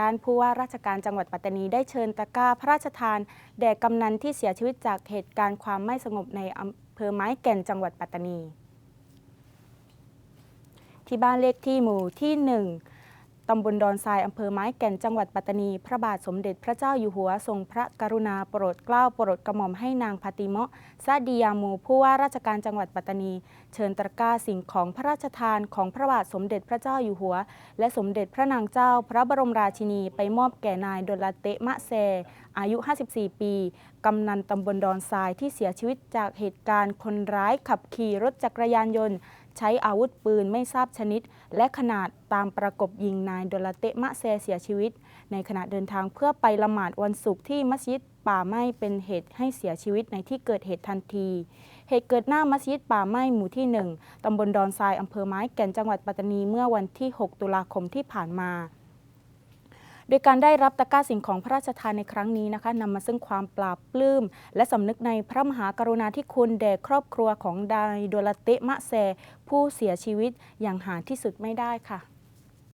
ด้านผู้ว่าราชการจังหวัดปัตตานีได้เชิญตะกร้าพระราชทานแด่กำนันที่เสียชีวิตจากเหตุการณ์ความไม่สงบในอำเภอไม้แก่นจังหวัดปัตตานี ที่บ้านเลขที่หมู่ที่ 1 ตำบลดอนทรายอำเภอไม้แก่นจังหวัดปัตตานี พระบาทสมเด็จพระเจ้าอยู่หัวทรงพระกรุณาโปรดเกล้าโปรดกระหม่อมให้นางพาติเมาะซาดิยามูผู้ว่าราชการจังหวัดปัตตานี เชิญตะกร้าสิ่งของพระราชทานของพระบาทสมเด็จพระเจ้าอยู่หัว และสมเด็จพระนางเจ้าพระบรมราชินีไปมอบแก่นายดลเตะมะแซอายุ 54 ปี กำนันตำบลดอนทรายที่เสียชีวิตจากเหตุการณ์คนร้ายขับขี่รถจักรยานยนต์ ใช้อาวุธปืนไม่ทราบชนิด และขนาดตามประกบยิงนายดลเตะมะเซเสียชีวิต ในขณะเดินทางเพื่อไปละหมาดวันศุกร์ที่มัสยิดป่าไม้เป็นเหตุให้เสียชีวิตในที่เกิดเหตุทันที เหตุเกิดหน้ามัสยิดป่าไม้หมู่ที่ 1 ตำบลดอนทราย อำเภอไม้แก่นจังหวัดปัตตานีเมื่อวันที่ 6 ตุลาคมที่ผ่านมา โดยการได้รับตะกร้าสิ่งของพระราชทานในครั้งนี้นะคะนำมาซึ่งความปราบปลื้ม และสำนึกในพระมหากรุณาธิคุณแด่ครอบครัวของนายโดลเตะมะแซ ผู้เสียชีวิตอย่างหาที่สุดไม่ได้ค่ะ